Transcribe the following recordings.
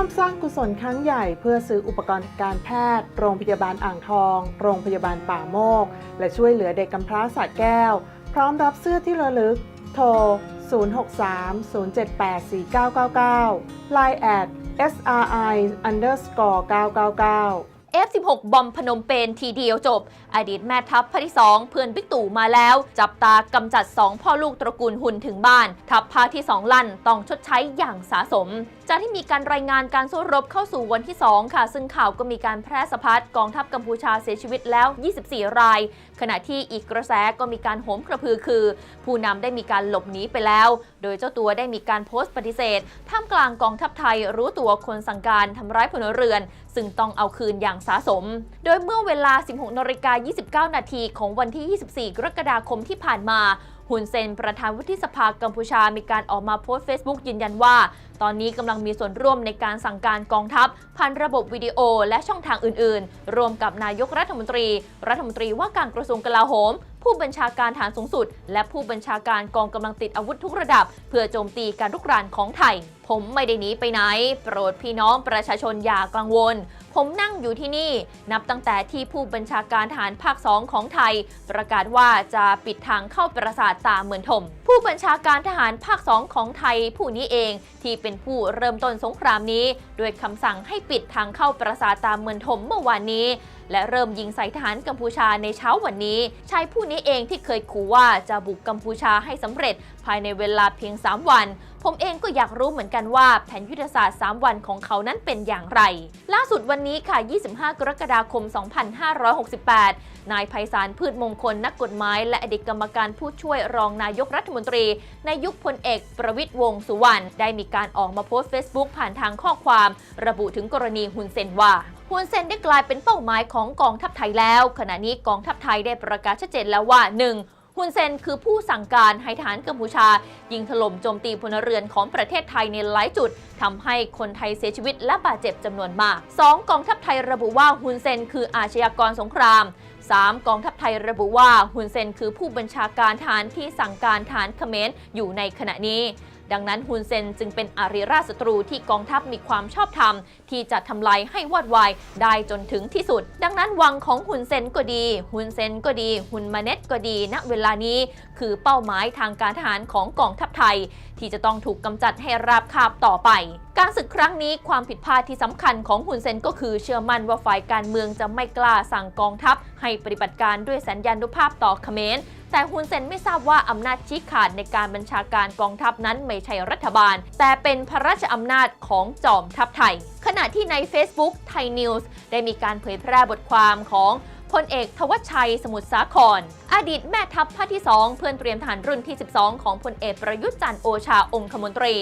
วมสร้างกุศลครั้งใหญ่เพื่อซื้ออุปกรณ์การแพทย์ โรงพยาบาลอ่างทอง โรงพยาบาลป่าโมก และช่วยเหลือเด็กกำพร้าสระแก้ว พร้อมรับเสื้อที่ระลึก โทร 063-078-4999 Line at SRI underscore 999 F16 บอมพนมเปญทีเดียวจบ อดีตแม่ทัพภาคที่ 2 เพื่อนบิ๊กตู่มาแล้ว จับตากำจัด 2 พ่อลูกตระกูลหุ่นถึงบ้าน ทัพภาคที่ 2 ลั่นต้องชดใช้อย่างสาสม จากที่มีการรายงานการสู้รบเข้าสู่วันที่ 2 ค่ะ ซึ่งข่าวก็มีการแพร่สะพัดกองทัพกัมพูชาเสียชีวิตแล้ว 24 ราย ขณะที่อีกกระแสก็มีการโหมกระพือคือ ผู้นำได้มีการหลบหนีไปแล้ว โดยเจ้าตัวได้มีการโพสต์ปฏิเสธ ท่ามกลางกองทัพไทยรู้ตัวคนสั่งการทำร้ายพลเรือน ซึ่งต้องเอาคืนอย่างสาสม โดยเมื่อเวลา 16นาฬิกา29 นาทีของวันที่ 24 กรกฎาคมที่ผ่านมาฮุนเซนประธานวุฒิสภากัมพูชา มีการออกมาโพสต์ Facebook ยืนยันว่า ตอนนี้กำลังมีส่วนร่วมในการสั่งการกองทัพ ผ่านระบบวิดีโอและช่องทางอื่นๆ รวมกับนายกรัฐมนตรี รัฐมนตรีว่าการกระทรวงกลาโหม ผู้บัญชาการฐานสูงสุด และผู้บัญชาการกองกำลังติดอาวุธทุกระดับ เพื่อโจมตีการรุกรานของไทย ผมไม่ได้หนีไปไหน โปรดพี่น้องประชาชนอย่ากังวล ผมนั่งอยู่ที่นี่ นับตั้งแต่ที่ผู้บัญชาการทหารภาค2ของไทย ประกาศว่าจะปิดทางเข้าปราสาทตาเหมือนถม ผู้บัญชาการทหารภาค2ของไทยผู้นี้เองที่เป็นผู้เริ่มต้นสงครามนี้ ด้วยคำสั่งให้ปิดทางเข้าปราสาทตาเหมือนถมเมื่อวานนี้ และเริ่มยิงใส่ทหารกัมพูชาในเช้าวันนี้ ชายผู้นี้เองที่เคยขู่ว่าจะบุกกัมพูชาให้สำเร็จ ภายในเวลาเพียง 3 วัน ผมเองก็อยากรู้เหมือนกันว่าแผนยุทธศาสตร์ 3 วันของเขานั้นเป็นอย่างไร ล่าสุดวันนี้ค่ะ 25 กรกฎาคม 2568 นายไพศาลพืชมงคลนักกฎหมาย และอดีตกรรมการผู้ช่วยรองนายกรัฐมนตรี ในยุคพลเอกประวิตยวงสุวรรณได้มีการออกมาโพสต์ Facebook ผ่านทางข้อความ ระบุถึงกรณีฮุนเซนว่า ฮุนเซนได้กลายเป็นเป้าหมายของกองทัพไทยแล้ว ขณะนี้กองทัพไทยได้ประกาศชัดเจนแล้วว่า 1. ฮุนเซนคือผู้สั่งการให้ทหารกัมพูชา ยิงถล่มโจมตีพลเรือนของประเทศไทยในหลายจุดทำให้คนไทยเสียชีวิตและบาดเจ็บจำนวนมาก 2. กองทัพไทยระบุว่าฮุนเซนคืออาชญากรสงคราม 3. กองทัพไทยระบุว่าฮุนเซนคือผู้บัญชาการฐานที่สั่งการฐานเขมรอยู่ในขณะนี้ ดังนั้นฮุนเซนจึงเป็นอาริราชศัตรูที่กองทัพมีความชอบธรรม ที่จะทำลายให้วอดวายได้จนถึงที่สุด ดังนั้นวังของฮุนเซนก็ดีฮุนเซนก็ดีฮุนมาเน็ตก็ดีณเวลานี้ คือเป้าหมายทางการทหารของกองทัพไทย ที่จะต้องถูกกำจัดให้ราบคาบต่อไป การศึกครั้งนี้ความผิดพลาดที่สำคัญของฮุนเซนก็คือเชื่อมั่นว่าฝ่ายการเมืองจะไม่กล้าสั่งกองทัพ ให้ปฏิบัติการด้วยสัญญานุภาพต่อเขมรแต่ฮุนเซนไม่ทราบว่าอำนาจชี้ขาดในการบัญชาการกองทัพนั้นไม่ใช่รัฐบาล แต่เป็นพระราชอำนาจของจอมทัพไทย ขณะที่ใน Facebook ไทยนิวส์ได้มีการเผยแพร่บทความของพลเอกทวชชัยสมุทรสาคร อดีตแม่ทัพภาคที่ 2 เพื่อนเตรียมทหารรุ่นที่ 12 ของพลเอกประยุทธ์จันทร์โอชาองคมนตรี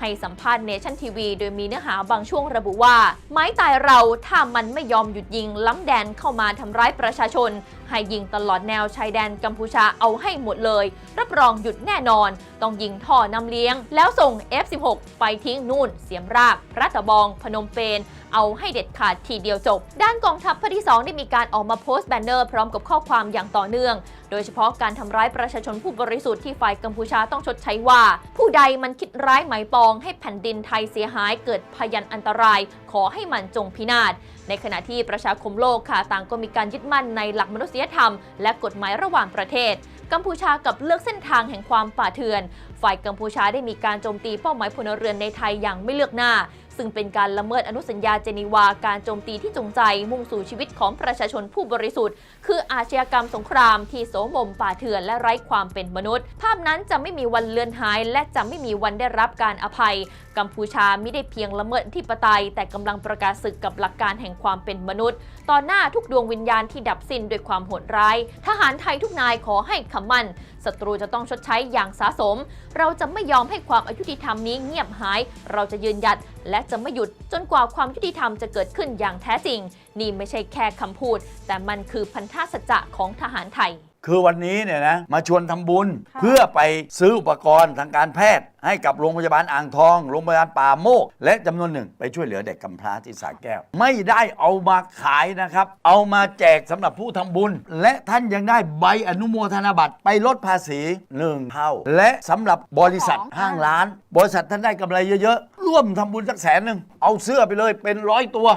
ให้สัมภาษณ์เนชั่นทีวี โดยมีเนื้อหาบางช่วงระบุว่า ไม้ตายเราถ้ามันไม่ยอมหยุดยิงล้ำแดนเข้ามาทำร้ายประชาชน ให้ยิงตลอดแนวชายแดนกัมพูชาเอาให้หมดเลย รับรองหยุดแน่นอน ต้องยิงท่อนำเลี้ยง แล้วส่ง F16 ไปทิ้งนู่น เสียมรากรัตบอง พนมเปญเอาให้เด็ดขาดทีเดียวจบ ด้านกองทัพภาคที่ 2 ได้มีการออกมาโพสต์แบนเนอร์พร้อมกับข้อความอย่างต่อเนื่องโดยเฉพาะการทำร้ายประชาชนผู้บริสุทธิ์ที่ฝ่ายกัมพูชาต้องชดใช้ว่า ผู้ใดมันคิดร้ายหมายปอง ให้แผ่นดินไทยเสียหายเกิดพยันอันตราย ขอให้มันจงพินาศในขณะที่ประชาคมโลกค่ะต่างก็มีการยึดมั่นในหลักมนุษยธรรม และกฎหมายระหว่างประเทศ กัมพูชากับเลือกเส้นทางแห่งความป่าเถื่อน ฝ่ายกัมพูชาได้มีการโจมตีเป้าหมายพลเรือนในไทยอย่างไม่เลือกหน้า ซึ่งเป็นการละเมิดอนุสัญญาเจนีวาการโจมตีที่จงใจมุ่งสู่ชีวิตของประชาชนผู้บริสุทธิ์ คืออาชญากรรมสงครามที่โสมมป่าเถื่อนและไร้ความเป็นมนุษย์ ภาพนั้นจะไม่มีวันเลือนหาย และจะไม่มีวันได้รับการอภัย กัมพูชาไม่ได้เพียงละเมิดที่ปไตย แต่กำลังประกาศศึกกับหลักการแห่งความเป็นมนุษย์ ต่อหน้าทุกดวงวิญญาณที่ดับสิ้นด้วยความโหดร้าย ทหารไทยทุกนายขอให้คำมั่นศัตรูจะต้องชดใช้อย่างสาสม เราจะไม่ยอมให้ความอายุติธรรมนี้เงียบหาย เราจะยืนหยัด และจะไม่หยุดจนกว่าความยุติธรรมจะเกิดขึ้นอย่างแท้จริง นี่ไม่ใช่แค่คำพูด แต่มันคือพันธสัจจะของทหารไทย คือวันนี้เนี่ยนะมาชวนทำบุญค่ะเพื่อไปซื้ออุปกรณ์ทางการแพทย์ ให้กับโรงพยาบาลอ่างทองโรงพยาบาลป่าโมก และจำนวนหนึ่งไปช่วยเหลือเด็กกำพร้าที่สระแก้ว ไม่ได้เอามาขายนะครับ เอามาแจกสำหรับผู้ทำบุญ และท่านยังได้ใบอนุโมทนาบัตรไปลดภาษีหนึ่งเท่า และสำหรับบริษัทห้างร้าน บริษัทท่านได้กำไรเยอะๆ ร่วมทำบุญสักแสนหนึ่งเอาเสื้อไปเลยเป็นร้อยตัว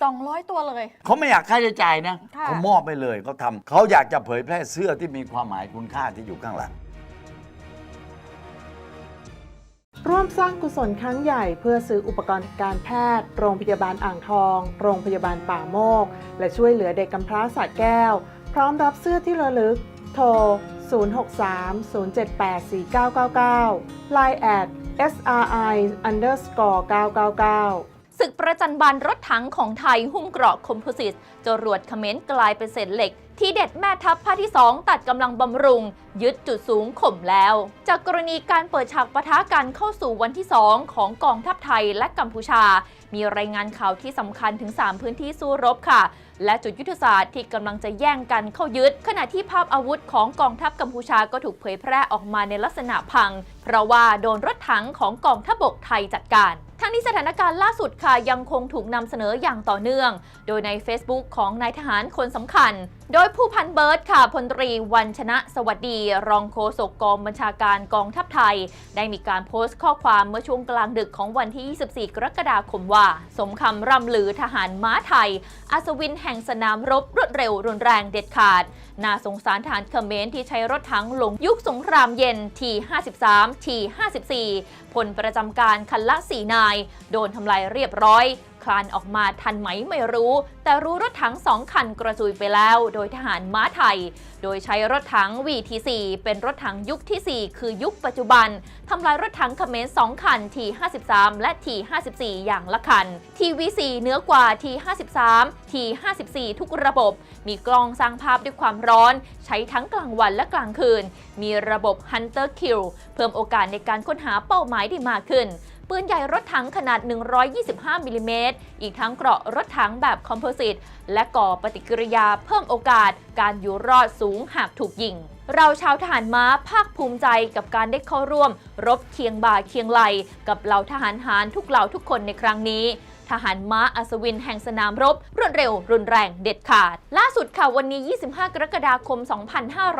200 ตัวเลย เขาไม่อยากค่าใช้จ่ายนะค่ะ เขามอบไปเลยเขาทำเขาอยากจะเผยแพร่เสื้อที่มีความหมายคุณค่าที่อยู่ข้างหลัง ร่วมสร้างกุศลครั้งใหญ่เพื่อซื้ออุปกรณ์การแพทย์ โรงพยาบาลอ่างทอง โรงพยาบาลป่าโมก และช่วยเหลือเด็กกำพร้าสระแก้ว พร้อมรับเสื้อที่ระลึก โทร 063-078-4999 Line at SRI underscore 999ศึกประจันบานรถถังของไทยหุ้มเกราะคอมโพสิตจรวดเขมรกลายเป็นเศษเหล็ก ที่เด็ดแม่ทัพภาคที่ 2 ตัดกำลังบำรุง ยึดจุดสูงข่มแล้ว จากกรณีการเปิดฉากปะทะกันเข้าสู่วันที่ 2 ของกองทัพไทยและกัมพูชา มีรายงานข่าวที่สำคัญถึง 3 พื้นที่สู้รบค่ะ และจุดยุทธศาสตร์ที่กำลังจะแย่งกันเข้ายึด ขณะที่ภาพอาวุธของกองทัพกัมพูชาก็ถูกเผยแพร่ออกมาในลักษณะพัง เพราะว่าโดนรถถังของกองทัพบกไทยจัดการทั้งนี้สถานการณ์ล่าสุดค่ะยังคงถูกนำเสนออย่างต่อเนื่อง โดยใน Facebook ของนายทหารคนสำคัญโดยผู้พันเบิร์ตค่ะพลตรีวันชนะสวัสดี รองโฆษกกองบัญชาการกองทัพไทย ได้มีการโพสต์ข้อความเมื่อช่วงกลางดึกของวันที่ 24 กรกฎาคมว่า สมคำร่ำลือทหารม้าไทย อัศวินแห่งสนามรบรวดเร็วรุนแรงเด็ดขาด น่าสงสารทหารเขมรที่ใช้รถถังหลงยุคสงครามเย็นที 53 ที 54พลประจำการคันละ 4 นาย โดนทำลายเรียบร้อย ลานออกมาทันไหมไม่รู้ แต่รู้รถถังสองคันกระจุยไปแล้ว โดยทหารม้าไทย โดยใช้รถถัง VT4 เป็นรถถังยุคที่ 4 คือยุคปัจจุบันทำลายรถถังเขมร2คัน T53 และ T54 อย่างละคัน TV4 เหนือกว่า T53 T54 ทุกระบบ มีกล้องสร้างภาพด้วยความร้อน ใช้ทั้งกลางวันและกลางคืน มีระบบ Hunter Kill เพิ่มโอกาสในการค้นหาเป้าหมายได้มากขึ้น ปืนใหญ่รถถังขนาด 125มิลลิเมตรอีกทั้งเกราะรถถังแบบคอมโพสิต และก่อปฏิกิริยาเพิ่มโอกาส การอยู่รอดสูงหากถูกยิงเราชาวทหารม้าภาคภูมิใจกับการได้เข้าร่วม รบเคียงบ่าเคียงไหล กับเหล่าทหารหารทุกเหล่าทุกคนในครั้งนี้ ทหารม้าอัศวินแห่งสนามรบ รวดเร็ว รุนแรงเด็ดขาด ล่าสุดค่ะวันนี้ 25 กรกฎาคม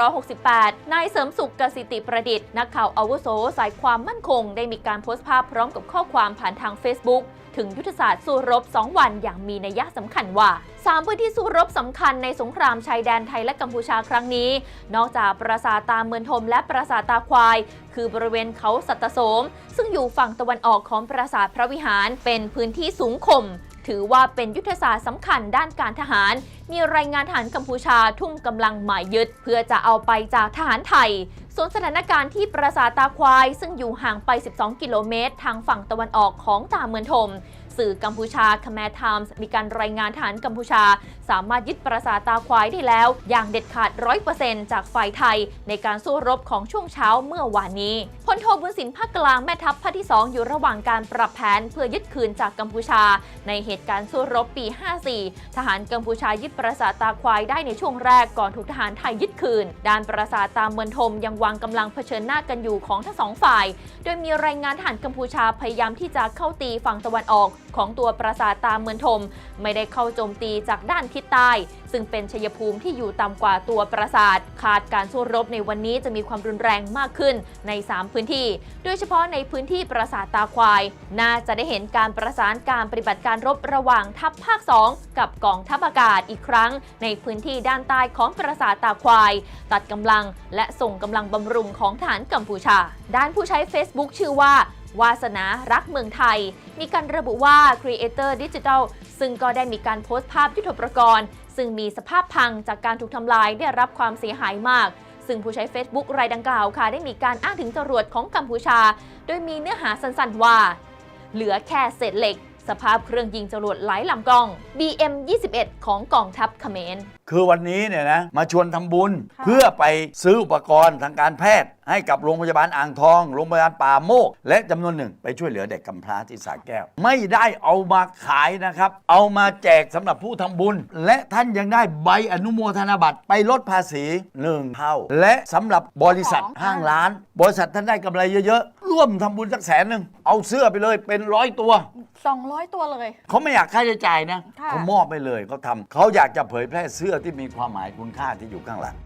2568 นายเสริมสุขกสิติประดิษฐ์นักข่าวอาวุโสสายความมั่นคง ได้มีการโพสต์ภาพพร้อมกับข้อความผ่านทาง Facebook ถึงยุทธศาสตร์สู้รบ 2 วันอย่างมีนัยสำคัญว่า 3 พื้นที่สู้รบสำคัญในสงครามชายแดนไทยและกัมพูชาครั้งนี้ นอกจากปราสาทตาเมือนทมและปราสาทตาควาย คือบริเวณเขาสัตตโสม ซึ่งอยู่ฝั่งตะวันออกของปราสาทพระวิหารเป็นพื้นที่สูงข่ม ถือว่าเป็นยุทธศาสตร์สำคัญด้านการทหาร มีรายงานทหารกัมพูชาทุ่มกำลังหมายยึด เพื่อจะเอาไปจากทหารไทยส่วนสถานการณ์ที่ปราสาทตาควาย ซึ่งอยู่ห่างไป 12 กิโลเมตร ทางฝั่งตะวันออกของตาเมือนทม สื่อกัมพูชา Khmer Times มีการรายงานฐานกัมพูชา สามารถยึดปราสาทตาควายได้แล้ว อย่างเด็ดขาด 100%จากฝ่ายไทย ในการสู้รบของช่วงเช้าเมื่อวานนี้พลโทบุญสินภาคกลางแม่ทัพภาคที่ 2 อยู่ระหว่างการปรับแผนเพื่อยึดคืนจากกัมพูชา ในเหตุการณ์สู้รบปี 54 ทหารกัมพูชายึดปราสาทตาควายได้ในช่วงแรกก่อนถูกทหารไทยยึดคืน ด้านปราสาทตาเมือนทมยังวางกำลังเผชิญหน้ากันอยู่ของทั้งสองฝ่าย โดยมีรายงานทหารกัมพูชาพยายามที่จะเข้าตีฝั่งตะวันออก ของตัวปราสาทตาเมือนทมไม่ได้เข้าโจมตีจากด้านทิศใต้ ซึ่งเป็นชัยภูมิที่อยู่ต่ำกว่าตัวปราสาทคาดการสู้รบในวันนี้จะมีความรุนแรงมากขึ้นใน 3 พื้นที่ โดยเฉพาะในพื้นที่ปราสาทตาควาย น่าจะได้เห็นการประสานการปฏิบัติการรบระหว่างทัพภาค 2 กับกองทัพอากาศอีกครั้ง ในพื้นที่ด้านใต้ของปราสาทตาควาย ตัดกำลังและส่งกำลังบำรุงของฐานกัมพูชา ด้านผู้ใช้ Facebook ชื่อว่า วาสนารักเมืองไทย มีการระบุว่า Creator Digital ซึ่งก็ได้มีการโพสต์ภาพยุทธปกรณ์ ซึ่งมีสภาพพังจากการถูกทำลายได้รับความเสียหายมาก ซึ่งผู้ใช้ Facebook รายดังกล่าวค่ะ ได้มีการอ้างถึงจรวดของกัมพูชา โดยมีเนื้อหาสั้นๆว่า เหลือแค่เศษเหล็ก สภาพเครื่องยิงจรวดหลายลำกล้อง BM-21 ของกองทัพเขมร คือวันนี้เนี่ยนะมาชวนทำบุญค่ะ เพื่อไปซื้ออุปกรณ์ทางการแพทย์ ให้กับโรงพยาบาลอ่างทอง โรงพยาบาลป่าโมก และจำนวนหนึ่งไปช่วยเหลือเด็กกำพร้าที่สระแก้ว ไม่ได้เอามาขายนะครับ เอามาแจกสำหรับผู้ทำบุญ และท่านยังได้ใบอนุโมทนาบัตรไปลดภาษีหนึ่งเท่า และสำหรับบริษัทของห้างร้าน บริษัทท่านได้กำไรเยอะๆร่วมทำบุญสักแสนหนึ่งเอาเสื้อไปเลยเป็นร้อยตัว200 ตัวเลย เขาไม่อยากค่าใช้จ่ายนะค่ะ เขามอบไปเลยเขาทำเขาอยากจะเผยแพร่เสื้อที่มีความหมายคุณค่าที่อยู่ข้างหลัง